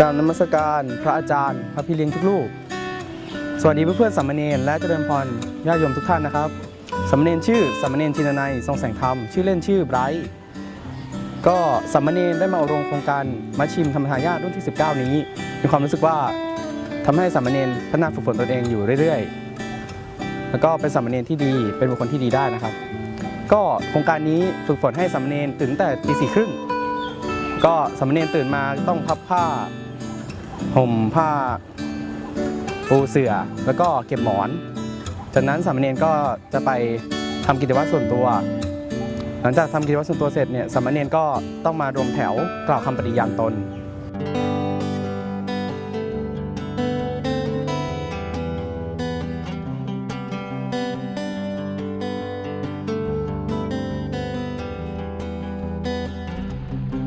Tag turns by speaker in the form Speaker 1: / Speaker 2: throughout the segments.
Speaker 1: กรารนมัสการพระอาจารย์ พระพี่เลี้ยงทุกลูก สวัสดีเพื่อนๆสามเณรและเจริญพรญาติโยมทุกท่านนะครับสามเณรชื่อสามเณรชินนัยทรงแสงธรรมชื่อเล่นชื่อไบรท์ก็สามเณรได้มาอบรมโครงการมาชิมธรรมทายาทรุ่นที่ 19 นี้ มีความรู้สึกว่าทำให้สามเณรพัฒนาฝึกฝนตนเองอยู่เรื่อยๆ แล้วก็เป็นสามเณรที่ดีเป็นบุคคลที่ดีได้นะครับ ก็โครงการนี้ฝึกฝนให้สามเณรตื่นตั้งแต่ตีสี่ครึ่งก็สามเณรตื่นมาต้องพับผ้า ห่มผ้าปูเสือ่อแล้วก็เก็บหมอน จากนั้นสามเณรก็จะไปทำกิจวัตรส่วนตัว หลังจากทำกิจวัตรส่วนตัวเสร็จเนี่ยสามเณรก็ต้องมารวมแถวกล่าวคำปฏิญาณตน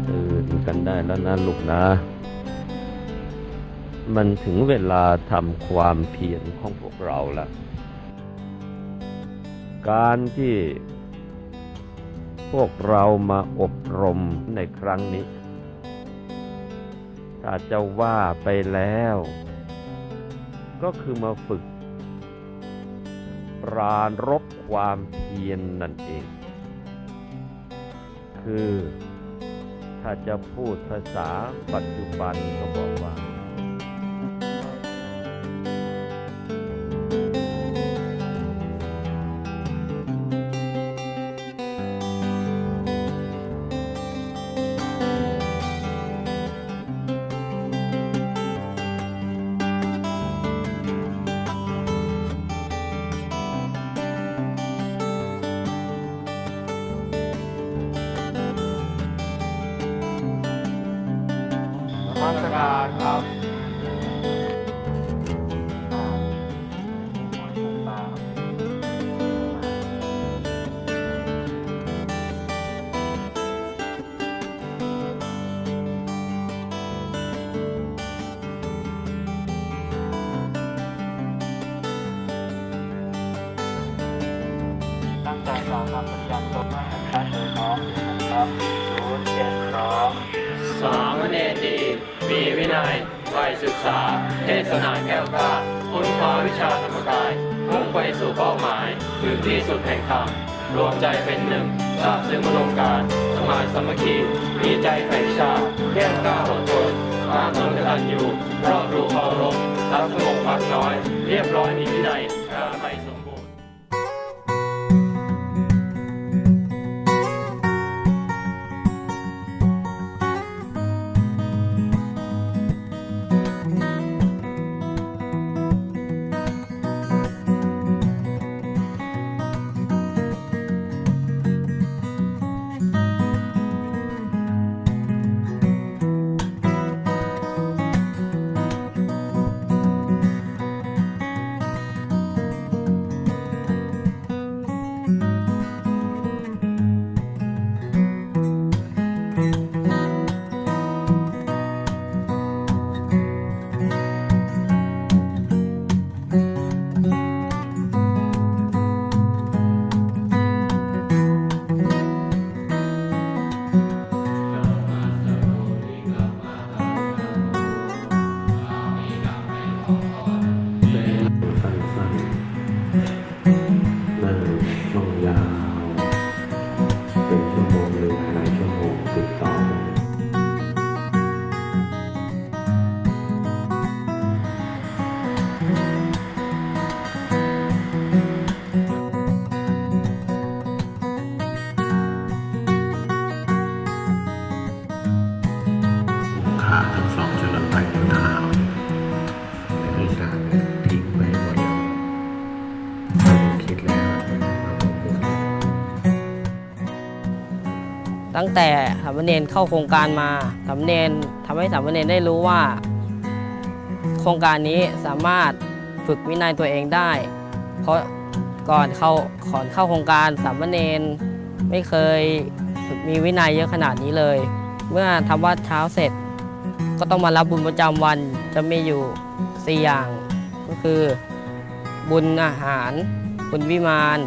Speaker 2: ยืนกันได้แล้วนะลูกนะ มันถึงเวลาทำความเพียรของพวกเราแล้ว การที่พวกเรามาอบรมในครั้งนี้ ถ้าจะว่าไปแล้ว ก็คือมาฝึก ปรานรบความเพียรนนั่นเอง คือถ้าจะพูดภาษาปัจจุบันก็บอกว่า
Speaker 1: มา
Speaker 3: ศึ
Speaker 4: กษา เทศนาแก้วกล้าค้นคว้าวิชาธรรมกาย มุ่งไปสู่เป้าหมายคือที่สุดแห่งธรรมรวมใจเป็นหนึ่งทราบซึ้งอุดมการสมานสามัคคี มีใจใฝ่ชาแก้วกล้าอดทนตามตนกตัญญูรอบรู้เคารพรักสงบปากน้อย เรียบร้อยมีวินัย
Speaker 2: ตั้
Speaker 5: งแต่สามเณ
Speaker 6: รเข้าโครงการมาสามเณรทำให้สามเณรได้รู้ว่า โครงการนี้สามารถฝึกวินัยตัวเองได้ เพราะก่อนเข้าก่อนเข้าโครงการสามเณรไม่เคยฝึกมีวินัยเยอะขนาดนี้เลย เมื่อทำวัดเช้าเสร็จ ก็ต้องมารับบุญประจำวันจะมีอยู่ 4 อย่าง ก็คือ บุญอาหาร บุญวิมาน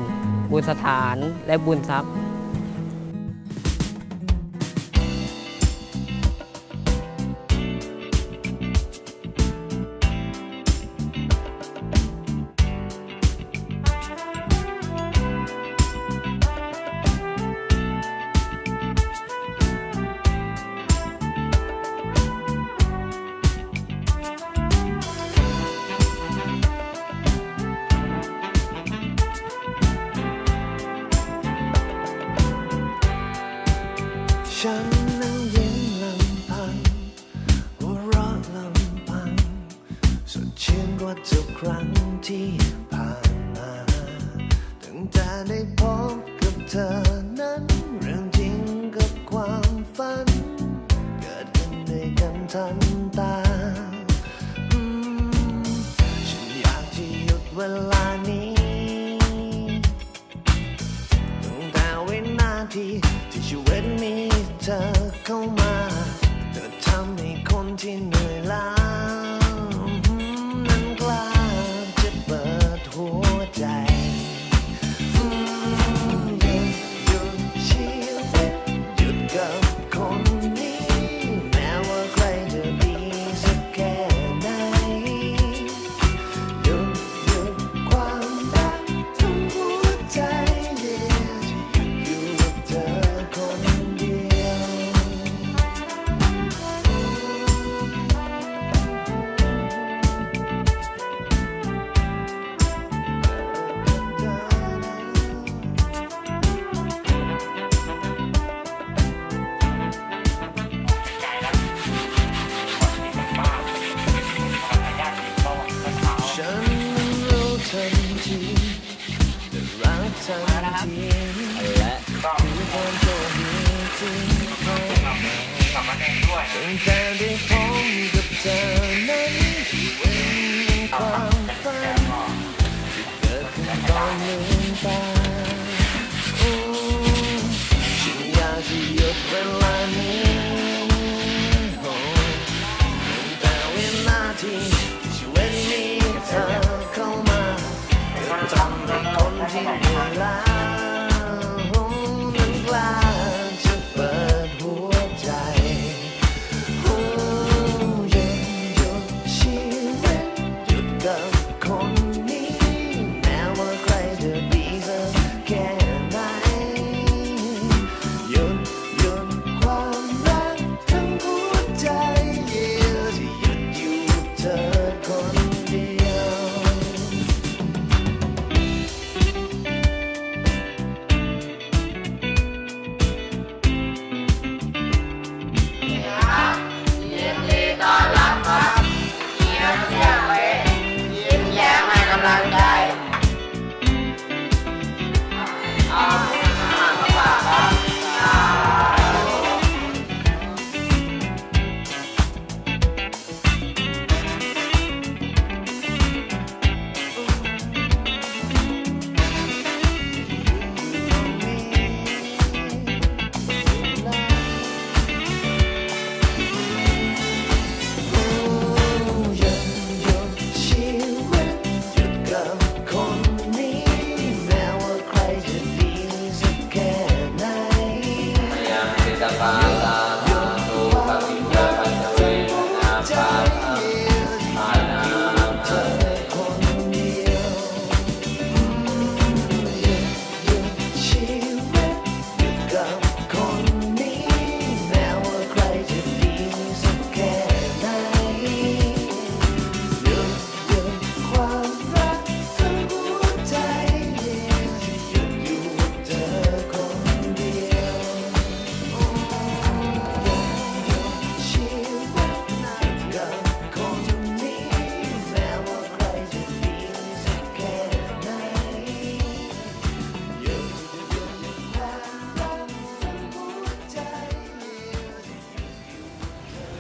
Speaker 6: บุญสถานและบุญทรัพย์
Speaker 7: ฉันนั้นยิ้มลำพังหัวเราะลำพังสดชื่นกว่าทุกครั้งที่ผ่านมาตั้งแต่ได้พบกับเธอนั้น เรื่องจริงกับความฝัน เกิดขึ้นด้วยกันทันตาอืมฉันอยากจะหยุดเวลานี้ตั้งแต่วินาที่ มี นตอนลืมตาโอ้ฉันอยากจะหยุดเวลานี้โอ้แต่วินาทีที่ชีวิตมีเธอเข้ามาก็ทำให้คนที่เหนื่อยล้า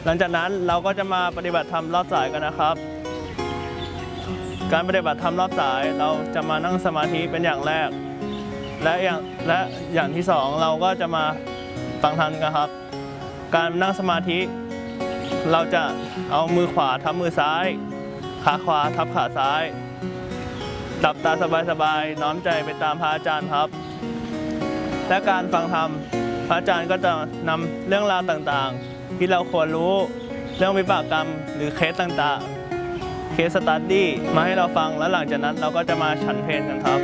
Speaker 7: ห
Speaker 4: ลั
Speaker 7: งจากนั้
Speaker 8: นเราก็จะมาปฏิบัติธรรมรอบสายกันนะครับ การปฏิบัติธรรมรอบสายเราจะมานั่งสมาธิเป็นอย่างแรก และอย่างและอย่างที่สองเราก็จะมาฟังธรรมกันครับ การนั่งสมาธิ เราจะเอามือขวาทับมือซ้าย ขาขวาทับขาซ้ายหลับตาสบายๆน้อมใจไปตามพระอาจารย์ครับ และการฟังธรรมพระอาจารย์ก็จะนำเรื่องราวต่างๆ ที่เราควรรู้เรื่องวิบากกรรมหรือเคสต่างๆ เคสสตัดดี้มาให้เราฟังแล้วหลังจากนั้นเราก็จะมาฉันเพลงกันครับ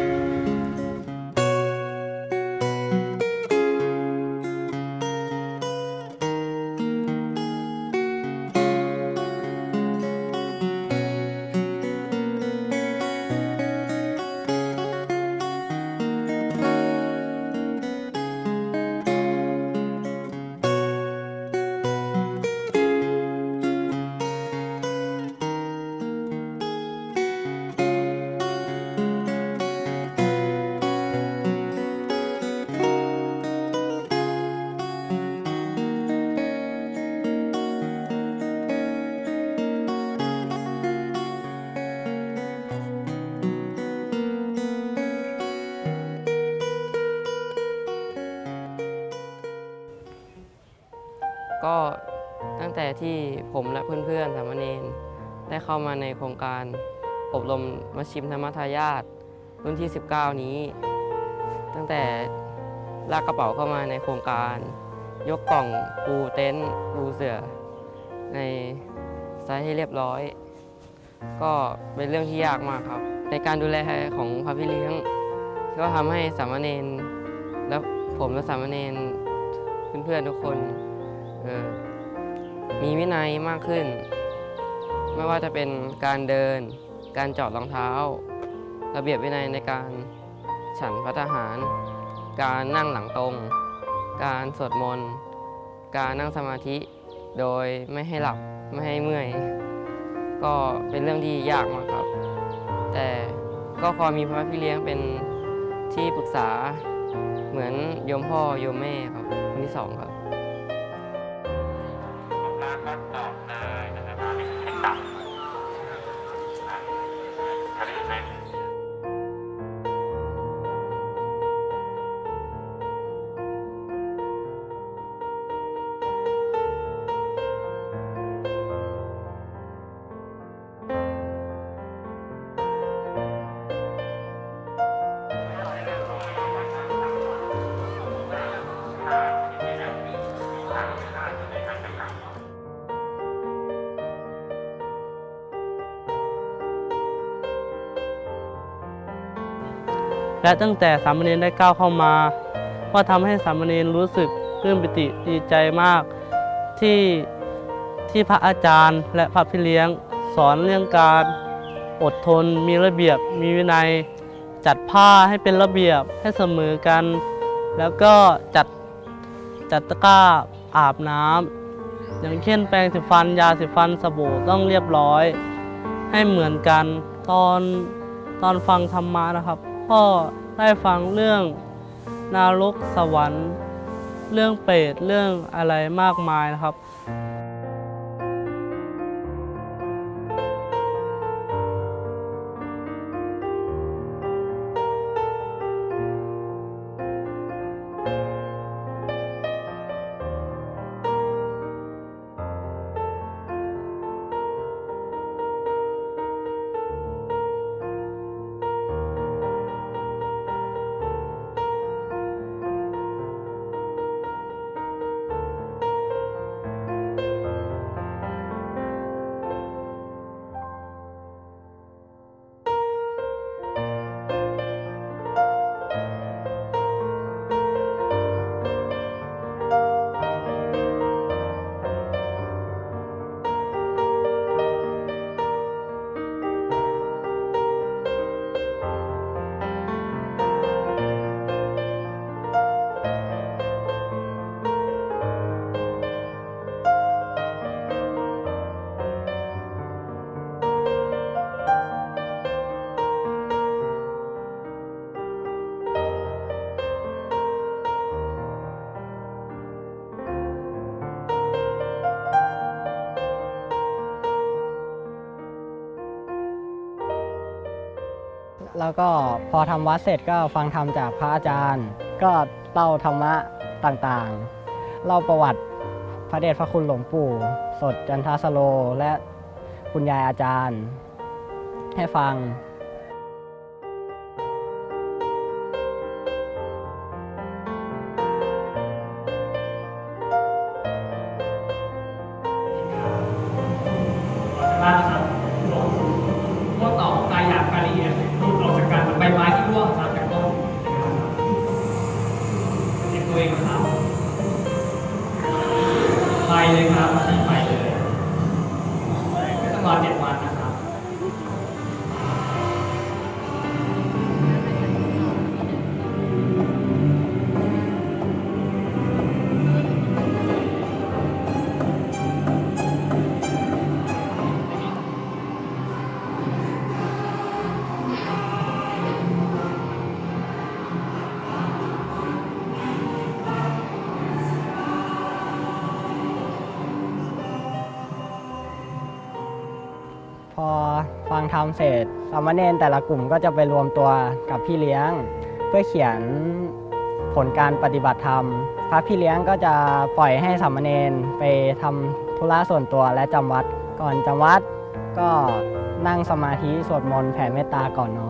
Speaker 9: ที่ผมและเพื่อนๆสามเณรได้เข้ามาในโครงการอบรมมาชิมธรรมทายาทรุ่นที่ 19 นี้ ตั้งแต่ลากกระเป๋าเข้ามาในโครงการ ยกกล่องปูเต็นท์ปูเสือ ในไซส์ให้เรียบร้อย ก็เป็นเรื่องที่ยากมากครับ ในการดูแลของพระพี่เลี้ยงก็ทำให้สามเณรและผมและสามเณรเพื่อนๆทุกคนเออ มีวินัยมากขึ้น ไม่ว่าจะเป็นการเดิน การจอดรองเท้า ระเบียบวินัยในการฉันพัตหาร การนั่งหลังตรง การสวดมนต์ การนั่งสมาธิ โดยไม่ให้หลับไม่ให้เมื่อย ก็เป็นเรื่องที่ยากมากครับ แต่ก็พอมีพระพี่เลี้ยงเป็นที่ปรึกษาเหมือนโยมพ่อโยมแม่ครับคนที่สองครับ
Speaker 10: และตั้งแต่สามเณรได้ก้าวเข้ามา ก็ทำให้สามเณรรู้สึกปลื้มปิติดีใจมาก ที่ที่พระอาจารย์และพระพี่เลี้ยง สอนเรื่องการอดทนมีระเบียบมีวินัย จัดผ้าให้เป็นระเบียบให้เสมอกัน แล้วก็จัดจัดตะกร้าอาบน้ำอย่างเช่นแปรงสีฟันยาสีฟันสบู่ต้องเรียบร้อย ให้เหมือนกันตอนตอนฟังธรรมะนะครับ พ่อได้ฟังเรื่องนรกสวรรค์ เรื่องเปรตเรื่องอะไรมากมายนะครับ
Speaker 11: แล้วก็พอทำวัดเสร็จก็ฟังธรรมจากพระอาจารย์ ก็เล่าธรรมะต่างๆ เล่าประวัติพระเดชพระคุณหลวงปู่ สดจันทาสโล และคุณยายอาจารย์ ให้ฟัง ฟังธรรมเสร็จสามเณรแต่ละกลุ่มก็จะไปรวมตัวกับพี่เลี้ยง เพื่อเขียนผลการปฏิบัติธรรม พระพี่เลี้ยงก็จะปล่อยให้สามเณรไปทำธุระส่วนตัวและจำวัด ก่อนจำวัดก็นั่งสมาธิสวดมนต์แผ่เมตตาก่อนนอน